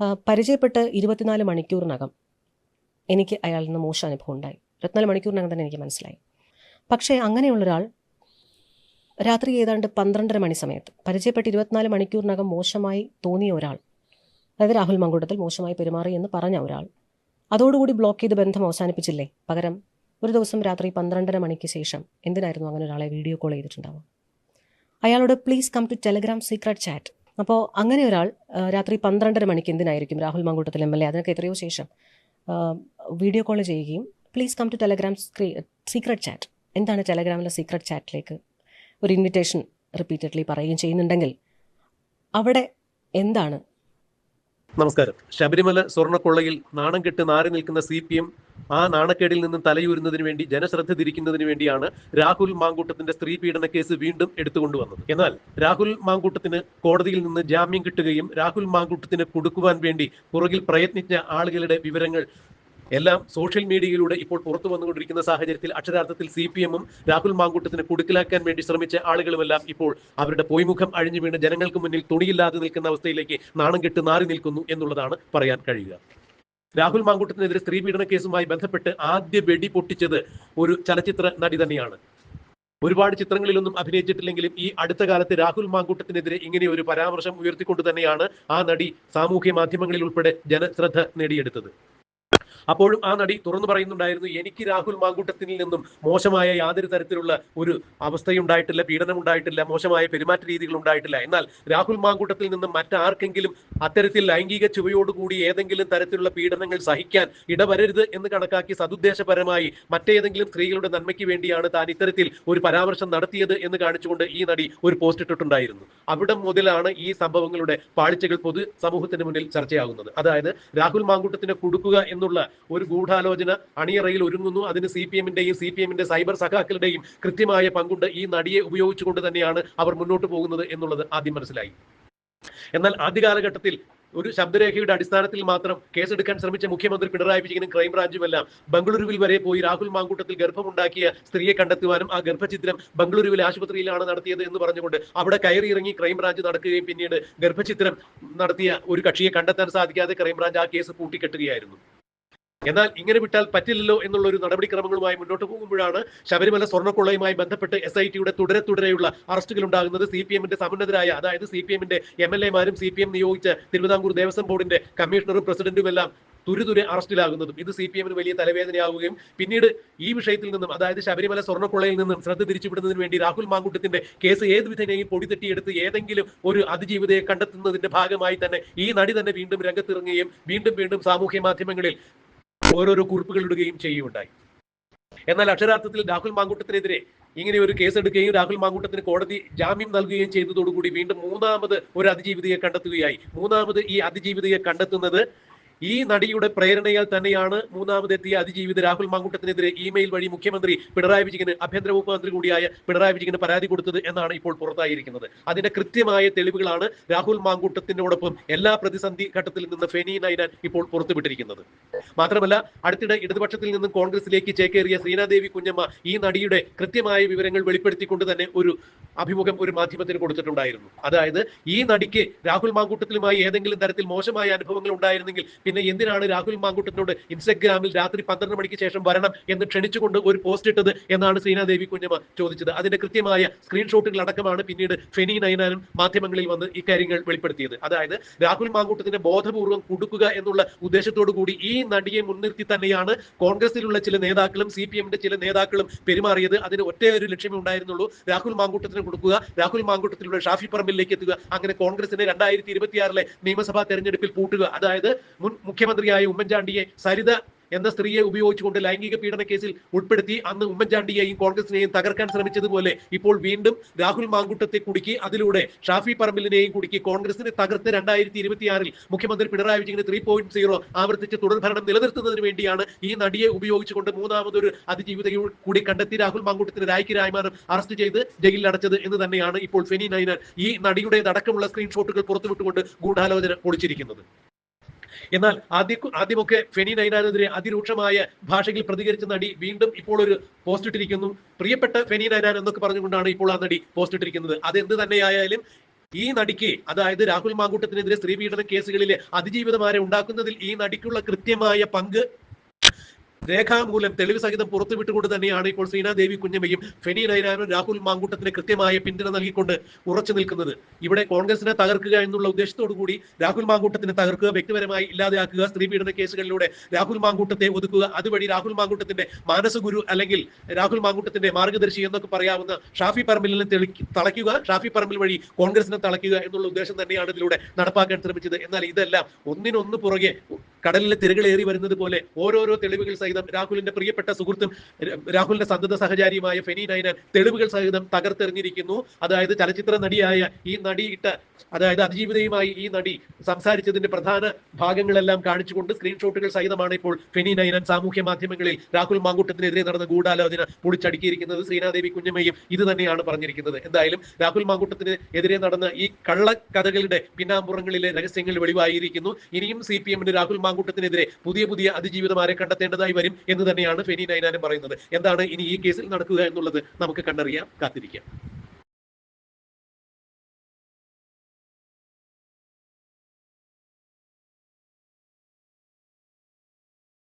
പരിചയപ്പെട്ട് ഇരുപത്തിനാല് മണിക്കൂറിനകം എനിക്ക് അയാളിൽ നിന്ന് മോശം അനുഭവം ഉണ്ടായി. ഇരുപത്തിനാല് മണിക്കൂറിനകം തന്നെ എനിക്ക് മനസ്സിലായി. പക്ഷേ അങ്ങനെയുള്ള ഒരാൾ രാത്രി ഏതാണ്ട് പന്ത്രണ്ടര മണി സമയത്ത് പരിചയപ്പെട്ട് ഇരുപത്തിനാല് മണിക്കൂറിനകം മോശമായി തോന്നിയ ഒരാൾ അതായത് രാഹുൽ മങ്കൂട്ടത്തിൽ മോശമായി പെരുമാറി എന്ന് പറഞ്ഞ ഒരാൾ അതോടുകൂടി ബ്ലോക്ക് ചെയ്ത് ബന്ധം അവസാനിപ്പിച്ചില്ലേ? പകരം ഒരു ദിവസം രാത്രി പന്ത്രണ്ടര മണിക്ക് ശേഷം എന്തിനായിരുന്നു അങ്ങനെ ഒരാളെ വീഡിയോ കോൾ ചെയ്തിട്ടുണ്ടാവുക? അയാളോട് please come to Telegram secret chat അപ്പോൾ അങ്ങനെ ഒരാൾ രാത്രി പന്ത്രണ്ടര മണിക്ക് എന്തിനായിരിക്കും Rahul Mamkootathil M L A? അതിനൊക്കെ എത്രയോ ശേഷം വീഡിയോ കോൾ ചെയ്യുകയും പ്ലീസ് കം ടു ടെലഗ്രാം സ്ക്രീ സീക്രട്ട് ചാറ്റ് എന്താണ് ടെലഗ്രാമിലെ സീക്രട്ട് ചാറ്റിലേക്ക് ഒരു ഇൻവിറ്റേഷൻ റിപ്പീറ്റഡ്ലി പറയുകയും ചെയ്യുന്നുണ്ടെങ്കിൽ അവിടെ എന്താണ്? നമസ്കാരം. ശബരിമല സ്വർണക്കൊള്ളയിൽ നാണം കെട്ട് നാറി നിൽക്കുന്ന സി പി എം ആ നാണക്കേടിൽ നിന്നും തലയൂരുന്നതിന് വേണ്ടി ജനശ്രദ്ധ തിരിക്കുന്നതിന് വേണ്ടിയാണ് രാഹുൽ മാങ്കൂട്ടത്തിന്റെ സ്ത്രീ പീഡന കേസ് വീണ്ടും എടുത്തുകൊണ്ടുവന്നത് എന്നാൽ രാഹുൽ മാങ്കൂട്ടത്തിന് കോടതിയിൽ നിന്ന് ജാമ്യം കിട്ടുകയും രാഹുൽ മാങ്കൂട്ടത്തിന് കൊടുക്കുവാൻ വേണ്ടി പുറകിൽ പ്രയത്നിച്ച ആളുകളുടെ വിവരങ്ങൾ എല്ലാം സോഷ്യൽ മീഡിയയിലൂടെ ഇപ്പോൾ പുറത്തു വന്നുകൊണ്ടിരിക്കുന്ന സാഹചര്യത്തിൽ അക്ഷരാർത്ഥത്തിൽ സി പി എമ്മും രാഹുൽ മാങ്കൂട്ടത്തിന് കുടുക്കിലാക്കാൻ വേണ്ടി ശ്രമിച്ച ആളുകളുമെല്ലാം ഇപ്പോൾ അവരുടെ പൊയ്മുഖം അഴിഞ്ഞു വീണ് ജനങ്ങൾക്ക് മുന്നിൽ തുണിയില്ലാതെ നിൽക്കുന്ന അവസ്ഥയിലേക്ക് നാണം കെട്ട് നാറി നിൽക്കുന്നു എന്നുള്ളതാണ് പറയാൻ കഴിയുക. രാഹുൽ മാങ്കൂട്ടത്തിനെതിരെ സ്ത്രീ പീഡന കേസുമായി ബന്ധപ്പെട്ട് ആദ്യ വെടി പൊട്ടിച്ചത് ഒരു ചലച്ചിത്ര നടി തന്നെയാണ്. ഒരുപാട് ചിത്രങ്ങളിലൊന്നും അഭിനയിച്ചിട്ടില്ലെങ്കിലും ഈ അടുത്ത കാലത്ത് രാഹുൽ മാങ്കൂട്ടത്തിനെതിരെ ഇങ്ങനെ ഒരു പരാമർശം ഉയർത്തിക്കൊണ്ട് തന്നെയാണ് ആ നടി സാമൂഹ്യ മാധ്യമങ്ങളിൽ ഉൾപ്പെടെ ജനശ്രദ്ധ നേടിയെടുത്തത്. അപ്പോഴും ആ നടി തുറന്നു പറയുന്നുണ്ടായിരുന്നു എനിക്ക് രാഹുൽ മാങ്കൂട്ടത്തിൽ നിന്നും മോശമായ യാതൊരു തരത്തിലുള്ള ഒരു അവസ്ഥയുണ്ടായിട്ടില്ല പീഡനം ഉണ്ടായിട്ടില്ല മോശമായ പെരുമാറ്റ രീതികൾ ഉണ്ടായിട്ടില്ല എന്നാൽ രാഹുൽ മാങ്കൂട്ടത്തിൽ നിന്നും മറ്റാർക്കെങ്കിലും അത്തരത്തിൽ ലൈംഗിക ചുവയോടുകൂടി ഏതെങ്കിലും തരത്തിലുള്ള പീഡനങ്ങൾ സഹിക്കാൻ ഇടവരരുത് എന്ന് കണക്കാക്കി സതുദ്ദേശപരമായി മറ്റേതെങ്കിലും സ്ത്രീകളുടെ നന്മയ്ക്ക് വേണ്ടിയാണ് താൻ ഇത്തരത്തിൽ ഒരു പരാമർശം നടത്തിയത് എന്ന് കാണിച്ചുകൊണ്ട് ഈ നടി ഒരു പോസ്റ്റ് ഇട്ടിട്ടുണ്ടായിരുന്നു. അവിടെ മുതലാണ് ഈ സംഭവങ്ങളുടെ പാളിച്ചകൾ പൊതു സമൂഹത്തിന് മുന്നിൽ ചർച്ചയാകുന്നത്. അതായത് രാഹുൽ മാങ്കൂട്ടത്തിനെ കൊടുക്കുക എന്നുള്ള ഒരു ഗൂഢാലോചന അണിയറയിൽ ഒരുങ്ങുന്നു. അതിന് സി പി എമ്മിന്റെയും സി പി എമ്മിന്റെ സൈബർ സഖാക്കളുടെയും കൃത്യമായ പങ്കുണ്ട്. ഈ നടിയെ ഉപയോഗിച്ചുകൊണ്ട് തന്നെയാണ് അവർ മുന്നോട്ട് പോകുന്നത് എന്നുള്ളത് ആദ്യം മനസ്സിലായി. എന്നാൽ ആദ്യ കാലഘട്ടത്തിൽ ഒരു ശബ്ദരേഖയുടെ അടിസ്ഥാനത്തിൽ മാത്രം കേസെടുക്കാൻ ശ്രമിച്ച മുഖ്യമന്ത്രി പിണറായി വിജയനും ക്രൈംബ്രാഞ്ചും എല്ലാം ബംഗളൂരുവിൽ വരെ പോയി രാഹുൽ മാങ്കൂട്ടത്തിൽ ഗർഭമുണ്ടാക്കിയ സ്ത്രീയെ കണ്ടെത്തുവാനും ആ ഗർഭചിത്രം ബംഗളൂരുവിൽ ആശുപത്രിയിലാണ് നടത്തിയത് എന്ന് പറഞ്ഞുകൊണ്ട് അവിടെ കയറി ഇറങ്ങി ക്രൈംബ്രാഞ്ച് നടക്കുകയും പിന്നീട് ഗർഭചിത്രം നടത്തിയ ഒരു കക്ഷിയെ കണ്ടെത്താൻ സാധിക്കാതെ ക്രൈംബ്രാഞ്ച് ആ കേസ് പൂട്ടിക്കെട്ടുകയായിരുന്നു. എന്നാൽ ഇങ്ങനെ വിട്ടാൽ പറ്റില്ലല്ലോ എന്നുള്ള ഒരു നടപടിക്രമങ്ങളുമായി മുന്നോട്ട് പോകുമ്പോഴാണ് ശബരിമല സ്വർണക്കൊള്ളയുമായി ബന്ധപ്പെട്ട് എസ് ഐ ടിയുടെ തുടരെ തുടരെയുള്ള അറസ്റ്റുകൾ ഉണ്ടാകുന്നത് സി പി എമ്മിന്റെ സമന്നതരായ അതായത് സി പി എമ്മിന്റെ എം എൽ എമാരും സി പി എം നിയോഗിച്ച തിരുവിതാംകൂർ ദേവസ്വം ബോർഡിന്റെ കമ്മീഷണറും പ്രസിഡന്റും എല്ലാം തുരുതുരെ അറസ്റ്റിലാകുന്നതും ഇത് സി പി എമ്മിന് വലിയ തലവേദനയാവുകയും പിന്നീട് ഈ വിഷയത്തിൽ നിന്നും അതായത് ശബരിമല സ്വർണക്കൊള്ളയിൽ നിന്നും ശ്രദ്ധ തിരിച്ചുവിടുന്നതിന് വേണ്ടി രാഹുൽ മാങ്കുട്ടത്തിന്റെ കേസ് ഏത് വിധേനയും പൊടിതെട്ടിയെടുത്ത് ഏതെങ്കിലും ഒരു അതിജീവിതയെ കണ്ടെത്തുന്നതിന്റെ ഭാഗമായി തന്നെ ഈ നടി തന്നെ വീണ്ടും രംഗത്തിറങ്ങുകയും വീണ്ടും വീണ്ടും സാമൂഹ്യ മാധ്യമങ്ങളിൽ ഓരോരോ കുറിപ്പുകൾ ഇടുകയും ചെയ്യുകയുണ്ടായി. എന്നാൽ അക്ഷരാർത്ഥത്തിൽ രാഹുൽ മാങ്കൂട്ടത്തിനെതിരെ ഇങ്ങനെ ഒരു കേസ് എടുക്കുകയും രാഹുൽ മാങ്കൂട്ടത്തിന് കോടതി ജാമ്യം നൽകുകയും ചെയ്തതോടുകൂടി വീണ്ടും മൂന്നാമത് ഒരു അതിജീവിതയെ കണ്ടെത്തുകയായി. മൂന്നാമത് ഈ അതിജീവിതയെ കണ്ടെത്തുന്നത് ഈ നടിയുടെ പ്രേരണയാൽ തന്നെയാണ് മൂന്നാമതെത്തിയ അതിജീവിത രാഹുൽ മാങ്കൂട്ടത്തിനെതിരെ ഇമെയിൽ വഴി മുഖ്യമന്ത്രി പിണറായി വിജയന് ആഭ്യന്തര വകുപ്പ് മന്ത്രി കൂടിയായ പിണറായി വിജയന് പരാതി കൊടുത്തത് എന്നാണ് ഇപ്പോൾ പുറത്തായിരിക്കുന്നത്. അതിന്റെ കൃത്യമായ തെളിവുകളാണ് രാഹുൽ മാങ്കൂട്ടത്തിനോടൊപ്പം എല്ലാ പ്രതിസന്ധി ഘട്ടത്തിൽ നിന്ന് ഫെനി നൈനാൻ ഇപ്പോൾ പുറത്തുവിട്ടിരിക്കുന്നത്. മാത്രമല്ല അടുത്തിടെ ഇടതുപക്ഷത്തിൽ നിന്നും കോൺഗ്രസിലേക്ക് ചേക്കേറിയ ശ്രീനാദേവി കുഞ്ഞമ്മ ഈ നടിയുടെ കൃത്യമായ വിവരങ്ങൾ വെളിപ്പെടുത്തിക്കൊണ്ട് തന്നെ ഒരു അഭിമുഖം ഒരു മാധ്യമത്തിന് കൊടുത്തിട്ടുണ്ടായിരുന്നു. അതായത് ഈ നടിക്ക് രാഹുൽ മാങ്കൂട്ടത്തിലുമായി ഏതെങ്കിലും തരത്തിൽ മോശമായ അനുഭവങ്ങൾ ഉണ്ടായിരുന്നെങ്കിൽ പിന്നെ എന്തിനാണ് രാഹുൽ മാങ്കൂട്ടത്തിനോട് ഇൻസ്റ്റഗ്രാമിൽ രാത്രി പന്ത്രണ്ട് മണിക്ക് ശേഷം വരണം എന്ന് ക്ഷണിച്ചുകൊണ്ട് ഒരു പോസ്റ്റ് ഇട്ടത് എന്നാണ് ശ്രീനാദേവി കുഞ്ഞമ്മ ചോദിച്ചത്. അതിന്റെ കൃത്യമായ സ്ക്രീൻഷോട്ടുകൾ അടക്കമാണ് പിന്നീട് ഫെനി നയനാനും മാധ്യമങ്ങളിൽ വന്ന് ഇക്കാര്യങ്ങൾ വെളിപ്പെടുത്തിയത്. അതായത് രാഹുൽ മാങ്കൂട്ടത്തിനെ ബോധപൂർവം കുടുക്കുക എന്നുള്ള ഉദ്ദേശത്തോടു കൂടി ഈ നടിയെ മുൻനിർത്തി തന്നെയാണ് കോൺഗ്രസിലുള്ള ചില നേതാക്കളും സി ചില നേതാക്കളും പെരുമാറിയത്. അതിന് ഒറ്റ ഒരു ലക്ഷ്യമേ ഉണ്ടായിരുന്നുള്ളൂ. രാഹുൽ മാങ്കൂട്ടത്തിന് കൊടുക്കുക. രാഹുൽ മാങ്കൂട്ടത്തിലൂടെ ഷാഫി പറമ്പിലേക്ക് എത്തുക. അങ്ങനെ കോൺഗ്രസിനെ രണ്ടായിരത്തി ഇരുപത്തിയാറിലെ നിയമസഭാ തെരഞ്ഞെടുപ്പിൽ പൂട്ടുക. അതായത് മുൻ മുഖ്യമന്ത്രിയായ ഉമ്മൻചാണ്ടിയെ സരിത എന്ന സ്ത്രീയെ ഉപയോഗിച്ചുകൊണ്ട് ലൈംഗിക പീഡന കേസിൽ ഉൾപ്പെടുത്തി അന്ന് ഉമ്മൻചാണ്ടിയെയും കോൺഗ്രസിനെയും തകർക്കാൻ ശ്രമിച്ചതുപോലെ ഇപ്പോൾ വീണ്ടും രാഹുൽ മാങ്കുട്ടത്തെ കുടുക്കി അതിലൂടെ ഷാഫി പറമ്പിലിനെയും കുടുക്കി കോൺഗ്രസിനെ തകർത്ത് രണ്ടായിരത്തി ഇരുപത്തിയാറിൽ മുഖ്യമന്ത്രി പിണറായി വിജയന് ത്രീ പോയിന്റ് സീറോ ആവർത്തിച്ച് തുടർഭരണം നിലനിർത്തുന്നതിന് വേണ്ടിയാണ് ഈ നടിയെ ഉപയോഗിച്ചുകൊണ്ട് മൂന്നാമതൊരു അതിജീവിതയെ കൂടി കണ്ടെത്തി രാഹുൽ മാങ്കുട്ടത്തിന് രായ്ക്ക് രായ്മാറും അറസ്റ്റ് ചെയ്ത് ജയിലിൽ അടച്ചത് എന്ന് തന്നെയാണ് ഇപ്പോൾ ഫെനി നൈനാൻ ഈ നടിയുടെ നടിയുടേതടക്കമുള്ള സ്ക്രീൻഷോട്ടുകൾ പുറത്തുവിട്ടുകൊണ്ട് ഗൂഢാലോചന പൊളിച്ചിരിക്കുന്നത്. എന്നാൽ ആദ്യ ആദ്യമൊക്കെ ഫെനി നൈനാനെതിരെ അതിരൂക്ഷമായ ഭാഷയിൽ പ്രതികരിച്ച നടി വീണ്ടും ഇപ്പോൾ ഒരു പോസ്റ്റ് ഇട്ടിരിക്കുന്നു. പ്രിയപ്പെട്ട ഫെനി നൈനാൻ എന്നൊക്കെ പറഞ്ഞുകൊണ്ടാണ് ഇപ്പോൾ ആ നടി പോസ്റ്റ് ഇട്ടിരിക്കുന്നത്. അത് എന്ത് തന്നെയായാലും ഈ നടിക്ക് അതായത് രാഹുൽ മാങ്കൂട്ടത്തിനെതിരെ സ്ത്രീപീഡന കേസുകളിലെ അതിജീവിതമാരെ ഉണ്ടാക്കുന്നതിൽ ഈ നടിക്കുള്ള കൃത്യമായ പങ്ക് രേഖാമൂലം തെളിവ് സഹിതം പുറത്തു വിട്ടുകൊണ്ട് തന്നെയാണ് ഇപ്പോൾ ശ്രീനാദേവി കുഞ്ഞമ്മയും ഫെനി നൈനാനും രാഹുൽ മാങ്കൂട്ടത്തിന് കൃത്യമായ പിന്തുണ നൽകിക്കൊണ്ട് ഉറച്ചു നിൽക്കുന്നത്. ഇവിടെ കോൺഗ്രസിനെ തകർക്കുക എന്നുള്ള ഉദ്ദേശത്തോടു കൂടി രാഹുൽ മാങ്കൂട്ടത്തിനെ തകർക്കുക വ്യക്തിപരമായി ഇല്ലാതെയാക്കുക സ്ത്രീപീഡന കേസുകളിലൂടെ രാഹുൽ മാങ്കൂട്ടത്തെ ഒതുക്കുക അതുവഴി രാഹുൽ മാങ്കൂട്ടത്തിന്റെ മാനസഗുരു അല്ലെങ്കിൽ രാഹുൽ മാങ്കൂട്ടത്തിന്റെ മാർഗദർശി എന്നൊക്കെ പറയാവുന്ന ഷാഫി പറമ്പിലിനെ തളയ്ക്കുക ഷാഫി പറമ്പിൽ വഴി കോൺഗ്രസിനെ തളയ്ക്കുക എന്നുള്ള ഉദ്ദേശം തന്നെയാണ് ഇതിലൂടെ നടപ്പാക്കാൻ ശ്രമിച്ചത്. എന്നാൽ ഇതെല്ലാം ഒന്നിനൊന്ന് പുറകെ കടലിലെ തിരകളേറി വരുന്നത് പോലെ ഓരോരോ തെളിവുകൾ സഹിതം രാഹുലിന്റെ പ്രിയപ്പെട്ട സുഹൃത്തും രാഹുലിന്റെ സന്തത സഹചാരിയുമായ ഫെനി നൈനാൻ തെളിവുകൾ സഹിതം തകർത്തെറിഞ്ഞിരിക്കുന്നു. അതായത് ചലച്ചിത്ര നടിയായ ഈ നടിയിട്ട് അതായത് അതിജീവിതയുമായി ഈ നടി സംസാരിച്ചതിന്റെ പ്രധാന ഭാഗങ്ങളെല്ലാം കാണിച്ചുകൊണ്ട് സ്ക്രീൻഷോട്ടുകൾ സഹിതമാണ് ഇപ്പോൾ ഫെനി നൈനാൻ സാമൂഹ്യ മാധ്യമങ്ങളിൽ രാഹുൽ മാങ്കൂട്ടത്തിനെതിരെ നടന്ന ഗൂഢാലോചന പൊളിച്ചടുക്കിയിരിക്കുന്നത് ശ്രീനാദേവി കുഞ്ഞമ്മയും ഇത് തന്നെയാണ് പറഞ്ഞിരിക്കുന്നത്. എന്തായാലും രാഹുൽ മാങ്കൂട്ടത്തിന് എതിരെ നടന്ന ഈ കള്ളക്കഥകളുടെ പിന്നാമ്പുറങ്ങളിലെ രഹസ്യങ്ങൾ വെളിവായിരിക്കുന്നു. ഇനിയും സി പി എമ്മിന് രാഹുൽ മാങ്കൂട്ടത്തിനെതിരെ പുതിയ പുതിയ അതിജീവിതമാരെ കണ്ടെത്തേണ്ടതായി വരും എന്ന് തന്നെയാണ് ഫെനി നൈനാനും പറയുന്നത്. എന്താണ് ഇനി ഈ കേസിൽ നടക്കുക എന്നുള്ളത് നമുക്ക് കണ്ടറിയാം കാത്തിരിക്കാം.